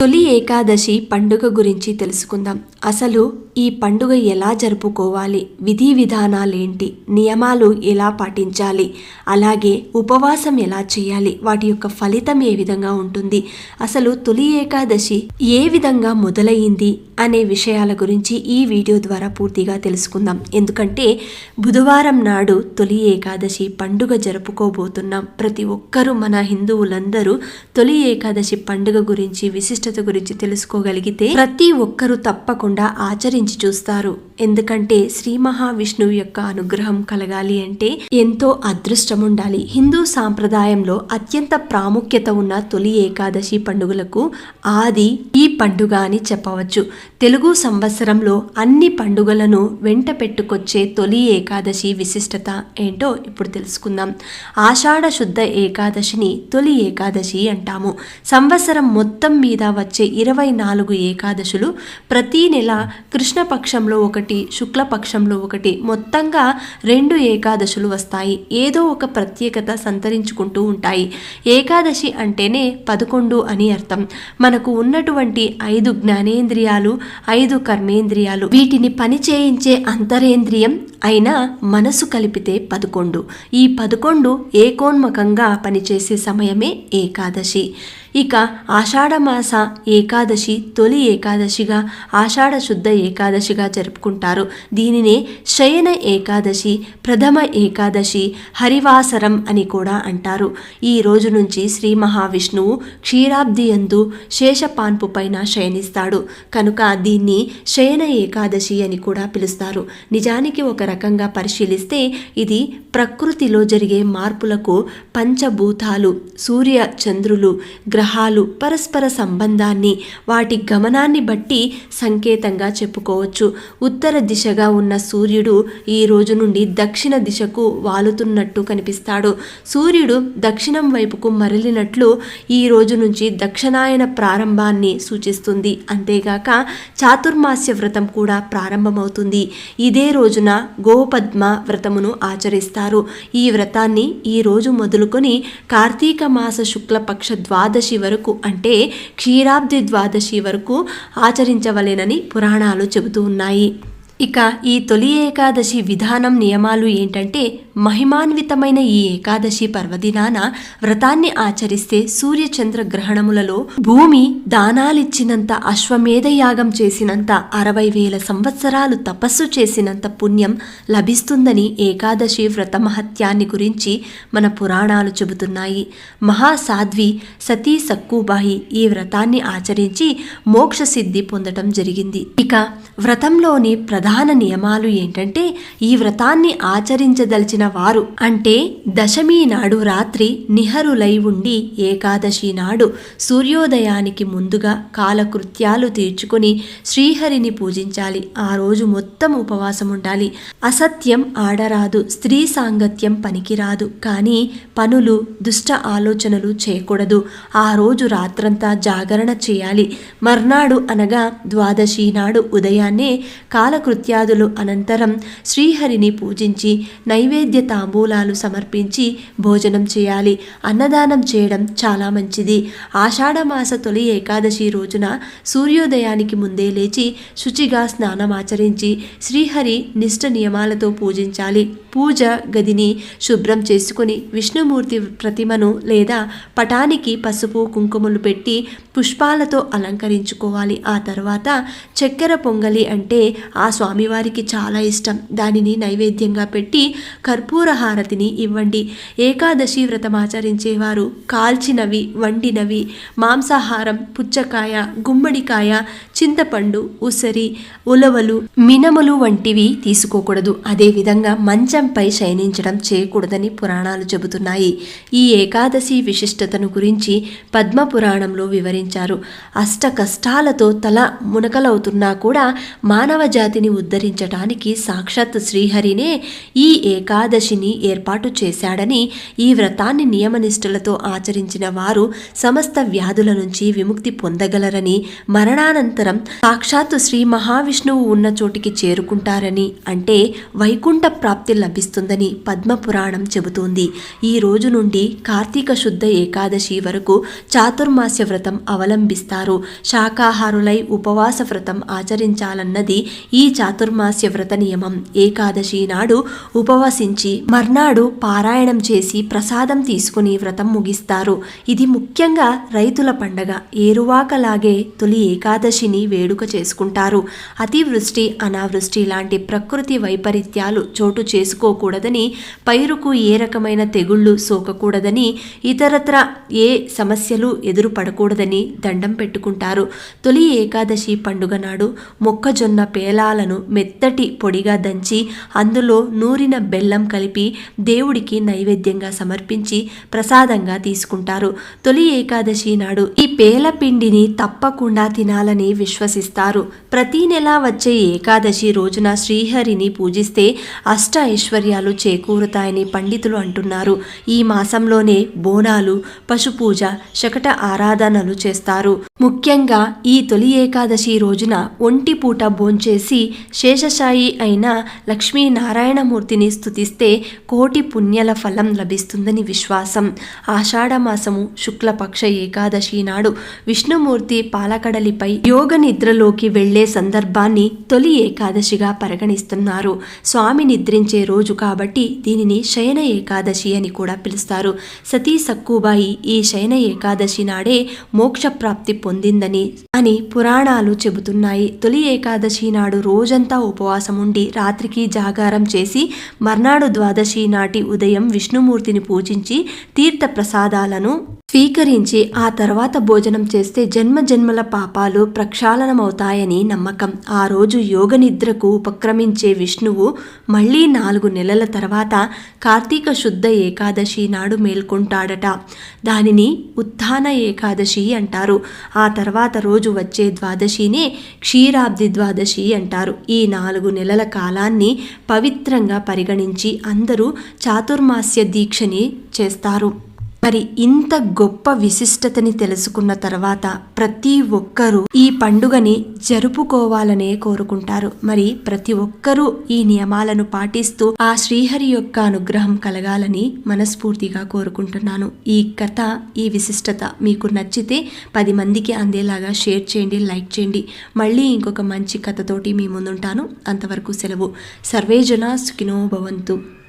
తొలి ఏకాదశి పండుగ గురించి తెలుసుకుందాం. అసలు ఈ పండుగ ఎలా జరుపుకోవాలి? విధి విధానాలేంటి? నియమాలు ఎలా పాటించాలి? అలాగే ఉపవాసం ఎలా చేయాలి? వాటి యొక్క ఫలితం ఏ విధంగా ఉంటుంది? అసలు తొలి ఏకాదశి ఏ విధంగా మొదలయ్యింది అనే విషయాల గురించి ఈ వీడియో ద్వారా పూర్తిగా తెలుసుకుందాం. ఎందుకంటే బుధవారం నాడు తొలి ఏకాదశి పండుగ జరుపుకోబోతున్నాం. ప్రతి ఒక్కరూ మన హిందువులందరూ తొలి ఏకాదశి పండుగ గురించి విశిష్టత గురించి తెలుసుకోగలిగితే ప్రతి ఒక్కరూ తప్పకుండా ఆచరించి చూస్తారు. ఎందుకంటే శ్రీ మహావిష్ణువు యొక్క అనుగ్రహం కలగాలి అంటే ఎంతో అదృష్టం ఉండాలి హిందూ సాంప్రదాయంలో అత్యంత ప్రాముఖ్యత ఉన్న తొలి ఏకాదశి పండుగలకు ఆది ఈ పండుగ అని చెప్పవచ్చు. తెలుగు సంవత్సరంలో అన్ని పండుగలను వెంట పెట్టుకొచ్చే తొలి ఏకాదశి విశిష్టత ఏంటో ఇప్పుడు తెలుసుకుందాం. ఆషాఢ శుద్ధ ఏకాదశిని తొలి ఏకాదశి అంటాము. సంవత్సరం మొత్తం మీద వచ్చే ఇరవై నాలుగు ఏకాదశులు ప్రతి నెల కృష్ణపక్షంలో ఒకటి శుక్లపక్షంలో ఒకటి మొత్తంగా రెండు ఏకాదశులు వస్తాయి. ఏదో ఒక ప్రత్యేకత సంతరించుకుంటూ ఉంటాయి. ఏకాదశి అంటేనే పదకొండు అని అర్థం. మనకు ఉన్నటువంటి ఐదు జ్ఞానేంద్రియాలు ఐదు కర్మేంద్రియాలు. వీటిని పని చేయించే అంతరేంద్రియం అయినా మనసు కలిపితే పదకొండు. ఈ పదకొండు ఏకోన్మకంగా పనిచేసే సమయమే ఏకాదశి. ఇక ఆషాఢమాస ఏకాదశి తొలి ఏకాదశిగా ఆషాఢ శుద్ధ ఏకాదశిగా జరుపుకుంటారు. దీనినే శయన ఏకాదశి ప్రథమ ఏకాదశి హరివాసరం అని కూడా అంటారు. ఈ రోజు నుంచి శ్రీ మహావిష్ణువు క్షీరాబ్ది యందు శేషపాన్పు పైన శయనిస్తాడు. కనుక దీన్ని శయన ఏకాదశి అని కూడా పిలుస్తారు. నిజానికి ఒక రకంగా పరిశీలిస్తే ఇది ప్రకృతిలో జరిగే మార్పులకు పంచభూతాలు సూర్య చంద్రులు గ్రహాలు పరస్పర సంబంధాన్ని వాటి గమనాన్ని బట్టి సంకేత సంకేతంగా చెప్పుకోవచ్చు. ఉత్తర దిశగా ఉన్న సూర్యుడు ఈ రోజు నుండి దక్షిణ దిశకు వాలుతున్నట్టు కనిపిస్తాడు. సూర్యుడు దక్షిణం వైపుకు మరలినట్లు ఈ రోజు నుంచి దక్షిణాయన ప్రారంభాన్ని సూచిస్తుంది. అంతేగాక చాతుర్మాస్య వ్రతం కూడా ప్రారంభమవుతుంది. ఇదే రోజున గోపద్మ వ్రతమును ఆచరిస్తారు. ఈ వ్రతాన్ని ఈ రోజు మొదలుకొని కార్తీక మాస శుక్లపక్ష ద్వాదశి వరకు అంటే క్షీరాబ్ది ద్వాదశి వరకు ఆచరించవలెనని పురాణాలు చెబుతూ ఉన్నాయి. ఇక ఈ తొలి ఏకాదశి విధానం నియమాలు ఏంటంటే మహిమాన్వితమైన ఈ ఏకాదశి పర్వదినాన వ్రతాన్ని ఆచరిస్తే సూర్య చంద్ర గ్రహణములలో భూమి దానాలిచ్చినంత అశ్వమేధ యాగం చేసినంత అరవై వేల సంవత్సరాలు తపస్సు చేసినంత పుణ్యం లభిస్తుందని ఏకాదశి వ్రత మహత్యాన్ని గురించి మన పురాణాలు చెబుతున్నాయి. మహాసాధ్వి సతీ సక్కుబాయి ఈ వ్రతాన్ని ఆచరించి మోక్ష సిద్ధి పొందటం జరిగింది. ఇక వ్రతంలోని ప్రధాన నియమాలు ఏంటంటే ఈ వ్రతాన్ని ఆచరించదలిచిన వారు అంటే దశమి నాడు రాత్రి నిహరులై ఉండి ఏకాదశి నాడు సూర్యోదయానికి ముందుగా కాలకృత్యాలు తీర్చుకొని శ్రీహరిని పూజించాలి. ఆ రోజు మొత్తం ఉపవాసం ఉండాలి. అసత్యం ఆడరాదు స్త్రీ సాంగత్యం పనికిరాదు. కానీ పనులు దుష్ట ఆలోచనలు చేయకూడదు. ఆ రోజు రాత్రంతా జాగరణ చేయాలి. మర్నాడు అనగా ద్వాదశి నాడు ఉదయాన్నే కాలకృత్యాదులు అనంతరం శ్రీహరిని పూజించి నైవేద్య తాంబూలాలు సమర్పించి భోజనం చేయాలి. అన్నదానం చేయడం చాలా మంచిది. ఆషాఢమాస తొలి ఏకాదశి రోజున సూర్యోదయానికి ముందే లేచి శుచిగా స్నానమాచరించి శ్రీహరి నిష్ట నియమాలతో పూజించాలి. పూజ గదిని శుభ్రం చేసుకుని విష్ణుమూర్తి ప్రతిమను లేదా పటానికి పసుపు కుంకుమలు పెట్టి పుష్పాలతో అలంకరించుకోవాలి. ఆ తర్వాత చక్కెర పొంగలి అంటే ఆ స్వామి స్వామివారికి చాలా ఇష్టం. దానిని నైవేద్యంగా పెట్టి కర్పూర హారతిని ఇవ్వండి. ఏకాదశి వ్రతం ఆచరించేవారు కాల్చినవి వండినవి మాంసాహారం పుచ్చకాయ గుమ్మడికాయ చింతపండు ఉసరి ఉలవలు మినములు వంటివి తీసుకోకూడదు. అదేవిధంగా మంచంపై శయనించడం చేయకూడదని పురాణాలు చెబుతున్నాయి. ఈ ఏకాదశి విశిష్టతను గురించి పద్మ పురాణంలో వివరించారు. అష్ట కష్టాలతో తల మునకలవుతున్నా కూడా మానవ జాతిని ఉద్ధరించటానికి సాక్షాత్ శ్రీహరినే ఈ ఏకాదశిని ఏర్పాటు చేశాడని ఈ వ్రతాన్ని నియమనిష్ఠులతో ఆచరించిన వారు సమస్త వ్యాధుల నుంచి విముక్తి పొందగలరని మరణానంతరం సాక్షాత్తు శ్రీ మహావిష్ణువు ఉన్న చోటికి చేరుకుంటారని అంటే వైకుంఠ ప్రాప్తి లభిస్తుందని పద్మపురాణం చెబుతోంది. ఈ రోజు నుండి కార్తీక శుద్ధ ఏకాదశి వరకు చాతుర్మాస్య వ్రతం అవలంబిస్తారు. శాకాహారులై ఉపవాస వ్రతం ఆచరించాలన్నది ఈ చాతుర్మాస్య వ్రత నియమం. ఏకాదశి నాడు ఉపవసించి మర్నాడు పారాయణం చేసి ప్రసాదం తీసుకుని వ్రతం ముగిస్తారు. ఇది ముఖ్యంగా రైతుల పండగ. ఏరువాకలాగే తొలి ఏకాదశిని వేడుక చేసుకుంటారు. అతివృష్టి అనావృష్టి లాంటి ప్రకృతి వైపరీత్యాలు చోటు చేసుకోకూడదని పైరుకు ఏ రకమైన తెగుళ్ళు సోకకూడదని ఇతరత్ర ఏ సమస్యలు ఎదురుపడకూడదని దండం పెట్టుకుంటారు. తొలి ఏకాదశి పండుగ నాడు మొక్కజొన్న పేలాలను మెత్తటి పొడిగా దంచి అందులో నూరిన బెల్లం కలిపి దేవుడికి నైవేద్యంగా సమర్పించి ప్రసాదంగా తీసుకుంటారు. తొలి ఏకాదశి నాడు ఈ పేలపిండిని తప్పకుండా తినాలని విశ్వసిస్తారు. ప్రతి నెల వచ్చే ఏకాదశి రోజున శ్రీహరిని పూజిస్తే అష్ట ఐశ్వర్యాలు చేకూరుతాయని పండితులు అంటున్నారు. ఈ మాసంలోనే బోనాలు పశుపూజ శకట ఆరాధనలు చేస్తారు. ముఖ్యంగా ఈ తొలి ఏకాదశి రోజున ఒంటి పూట భోంచేసి శేషశాయి అయిన లక్ష్మీనారాయణమూర్తిని స్థుతిస్తే కోటి పుణ్యల ఫలం లభిస్తుందని విశ్వాసం. ఆషాఢమాసము శుక్లపక్ష ఏకాదశి నాడు విష్ణుమూర్తి పాలకడలిపై యోగ నిద్రలోకి వెళ్ళే సందర్భాన్ని తొలి ఏకాదశిగా పరిగణిస్తున్నారు. స్వామి నిద్రించే రోజు కాబట్టి దీనిని శయన ఏకాదశి అని కూడా పిలుస్తారు. సతీ సక్కుబాయి ఈ శయన ఏకాదశి నాడే మోక్ష ప్రాప్తి పొందిందని అని పురాణాలు చెబుతున్నాయి. తొలి ఏకాదశి నాడు రోజంతా ఉపవాసం ఉండి రాత్రికి జాగారం చేసి మర్నాడు ద్వాదశి నాటి ఉదయం విష్ణుమూర్తిని పూజించి తీర్థ ప్రసాదాలను స్వీకరించి ఆ తర్వాత భోజనం చేస్తే జన్మ జన్మల పాపాలు ప్రక్షాళనమవుతాయని నమ్మకం. ఆ రోజు యోగ నిద్రకు ఉపక్రమించే విష్ణువు మళ్ళీ నాలుగు నెలల తర్వాత కార్తీక శుద్ధ ఏకాదశి నాడు మేల్కొంటాడట. దానిని ఉత్థాన ఏకాదశి అంటారు. ఆ తర్వాత రోజు వచ్చే ద్వాదశినే క్షీరాబ్ది ద్వాదశి అంటారు. ఈ నాలుగు నెలల కాలాన్ని పవిత్రంగా పరిగణించి అందరూ చాతుర్మాస్య దీక్షని చేస్తారు. మరి ఇంత గొప్ప విశిష్టతని తెలుసుకున్న తర్వాత ప్రతి ఒక్కరూ ఈ పండుగని జరుపుకోవాలనే కోరుకుంటారు. మరి ప్రతి ఒక్కరూ ఈ నియమాలను పాటిస్తూ ఆ శ్రీహరి యొక్క అనుగ్రహం కలగాలని మనస్ఫూర్తిగా కోరుకుంటున్నాను. ఈ కథ ఈ విశిష్టత మీకు నచ్చితే పది మందికి అందేలాగా షేర్ చేయండి లైక్ చేయండి. మళ్ళీ ఇంకొక మంచి కథతోటి మీ ముందుంటాను. అంతవరకు సెలవు. సర్వేజన సుఖినో భవంతు.